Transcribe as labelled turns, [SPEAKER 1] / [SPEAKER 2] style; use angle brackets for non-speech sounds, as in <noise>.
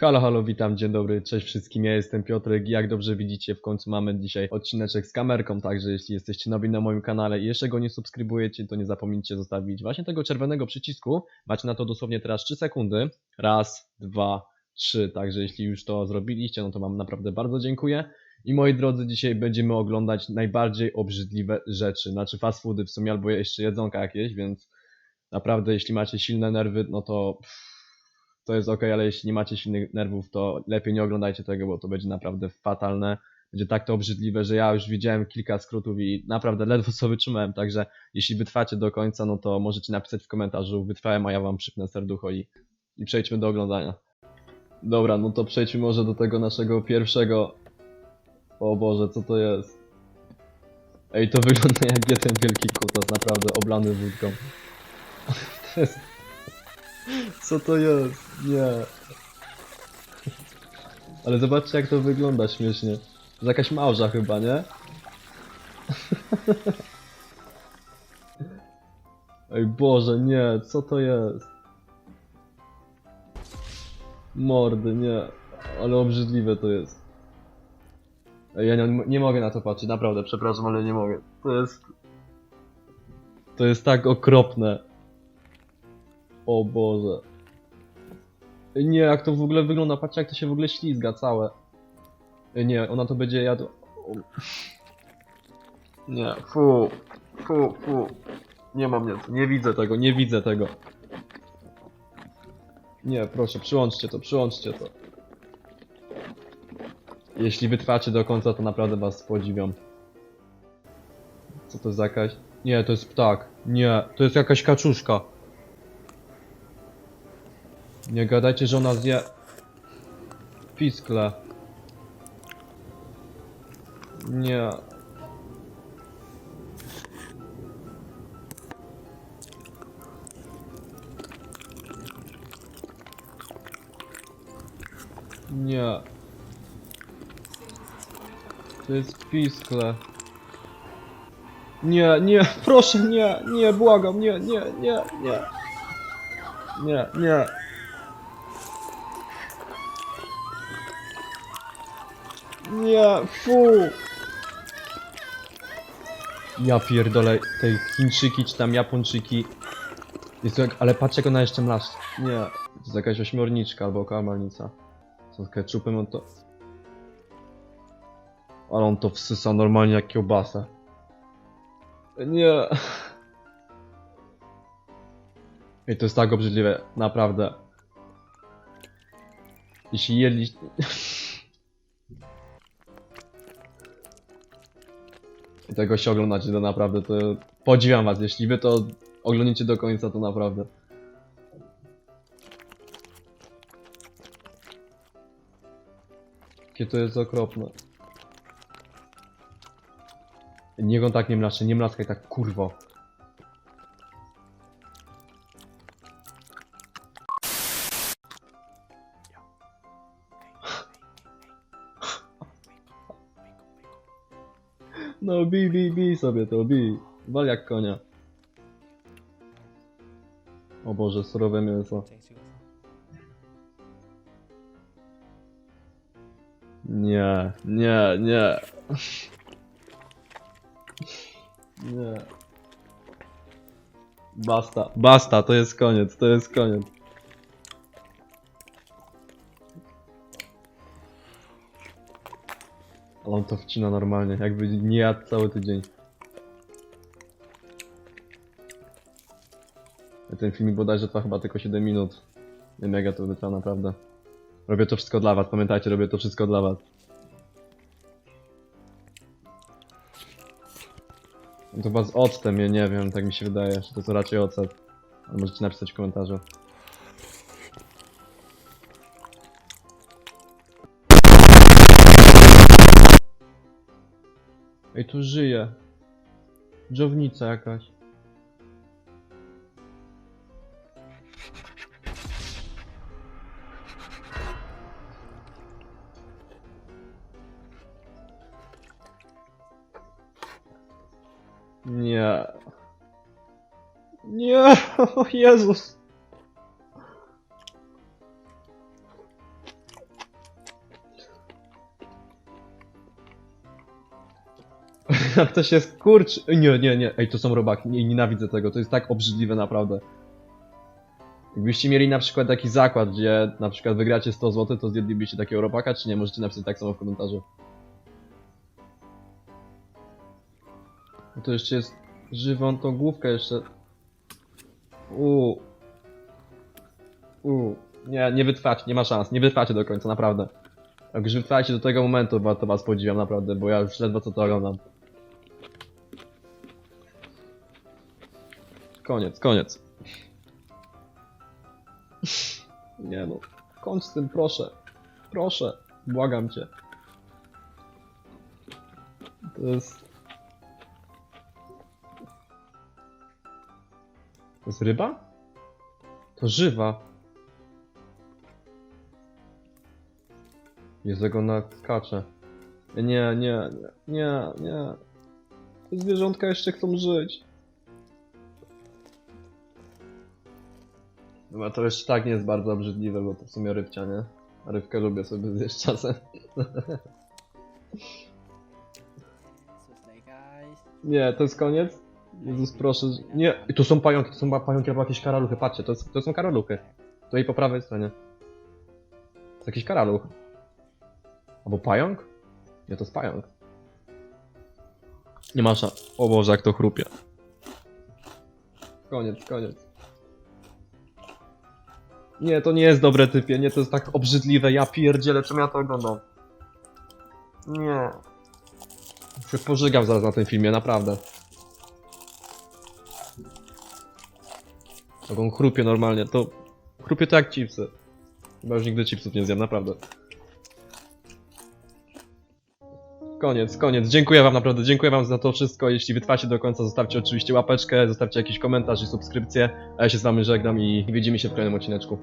[SPEAKER 1] Halo, halo, witam, dzień dobry, cześć wszystkim, ja jestem Piotrek jak dobrze widzicie, w końcu mamy dzisiaj odcineczek z kamerką, także jeśli jesteście nowi na moim kanale i jeszcze go nie subskrybujecie, to nie zapomnijcie zostawić właśnie tego czerwonego przycisku, macie na to dosłownie teraz 3 sekundy, raz, dwa, trzy, także jeśli już to zrobiliście, no to wam naprawdę bardzo dziękuję. I moi drodzy, dzisiaj będziemy oglądać najbardziej obrzydliwe rzeczy, znaczy fast foody w sumie, albo jeszcze jedzonka jakieś, więc naprawdę jeśli macie silne nerwy, no to to jest ok, ale jeśli nie macie silnych nerwów, to lepiej nie oglądajcie tego, bo to będzie naprawdę fatalne. Będzie tak to obrzydliwe, że ja już widziałem kilka skrótów i naprawdę ledwo co wytrzymałem, także jeśli wytrwacie do końca, no to możecie napisać w komentarzu wytrwałem, a ja wam przypnę serducho i, i przejdźmy do oglądania. Dobra, no to przejdźmy może do tego naszego pierwszego... O Boże, co to jest? Ej, to <laughs> wygląda jak jeden wielki kutas, naprawdę oblany wódką. <laughs> Co to jest? Nie. Ale zobaczcie jak to wygląda śmiesznie. To jakaś małża chyba, nie? <laughs> Ej Boże, nie, co to jest? Mordy, nie. Ale obrzydliwe to jest. Ej, ja nie, nie mogę na to patrzeć, naprawdę, przepraszam, ale nie mogę. To jest... To jest tak okropne. O Boże. Nie, jak to w ogóle wygląda, patrzcie jak to się w ogóle ślizga całe. Ej, Nie, ona to będzie jadł... O. Nie, fu, fu, fu. Nie mam nic, nie widzę tego, nie widzę tego. Nie, proszę, przyłączcie to, przyłączcie to. Jeśli wytrwacie do końca, to naprawdę was podziwiam. Co to jest jakaś... Nie, to jest ptak. Nie, to jest jakaś kaczuszka. Nie gadajcie, że ona zje... Piskle. Nie. Nie. To jest piskle. Nie, nie, proszę, nie, nie, błagam, nie, nie, nie, nie. Nie, nie. Nie, fu! Ja pierdolę, te Chińczyki czy tam Japończyki. Jest to jak, ale patrz jak ona jeszcze mlasz. Nie, to jest jakaś ośmiorniczka albo kamalnica. Co z ketchupem on to... Ale on to wsysa normalnie jak kiełbasę. Nie. Ej, to jest tak obrzydliwe, naprawdę. Jeśli jedli... tego się oglądacie, to naprawdę to podziwiam was. Jeśli wy to oglądacie do końca, to naprawdę. Jakie to jest okropne. Niech on tak nie mlaszy, nie mlaskaj tak, kurwo. No bij, bij, bij sobie to, bij. Wal jak konia. O Boże, surowe mięso. Nie, nie, nie. Nie. Basta, basta, to jest koniec, to jest koniec. On to wcina normalnie, jakby nie jadł cały tydzień. Ten filmik bodajże trwa chyba tylko 7 minut. Nie ja to wytrwa naprawdę. Robię to wszystko dla was, pamiętajcie, robię to wszystko dla was. To chyba z octem, ja nie wiem, tak mi się wydaje, że to, to raczej ocet. Ale możecie napisać w komentarzu. Ej, tu żyje. Dżownica jakaś. Nie. Nie, <laughs> o Jezus. Jak to się skurczy... Nie, nie, nie. Ej, to są robaki. Nie, nienawidzę tego. To jest tak obrzydliwe naprawdę. Jakbyście mieli na przykład taki zakład, gdzie na przykład wygracie 100 zł, to zjedlibyście takiego robaka, czy nie? Możecie napisać tak samo w komentarzu. No to jeszcze jest żywą tą główkę jeszcze. Uuu. Uuu. Nie, nie wytrwacie, nie ma szans. Nie wytrwacie do końca, naprawdę. Jak już wytrwacie do tego momentu, to was podziwiam naprawdę, bo ja już ledwo co to oglądam. Koniec, koniec. Nie no, kończ z tym, proszę. Proszę, błagam cię. To jest... To jest ryba? To żywa. Jest jak ona skacze. Nie, nie, nie, nie, nie. Te zwierzątka jeszcze chcą żyć. No to jeszcze tak nie jest bardzo obrzydliwe, bo to w sumie rybcia, nie? A rybkę lubię sobie zjeść czasem. <laughs> Nie, to jest koniec? Jezus, proszę. że- Nie, i tu są pająki, to są ba- pająki albo jakieś karaluchy, patrzcie, to, jest, to są karaluchy. Tutaj po prawej stronie. To jest jakiś karaluch. Albo pająk? Nie, to jest pająk. Nie ma szans. O Boże, jak to chrupie. Koniec, koniec. Nie, to nie jest dobre typie, nie, to jest tak obrzydliwe, ja pierdzielę, czym ja to oglądam. Nie. Się pożygam zaraz na tym filmie, naprawdę. Jak on chrupie normalnie, to... Chrupie to jak chipsy. Chyba już nigdy chipsów nie zjem, naprawdę. Koniec, koniec. Dziękuję wam naprawdę, dziękuję wam za to wszystko. Jeśli wytrwacie do końca, zostawcie oczywiście łapeczkę, zostawcie jakiś komentarz i subskrypcję. A ja się z wami żegnam i widzimy się w kolejnym odcineczku.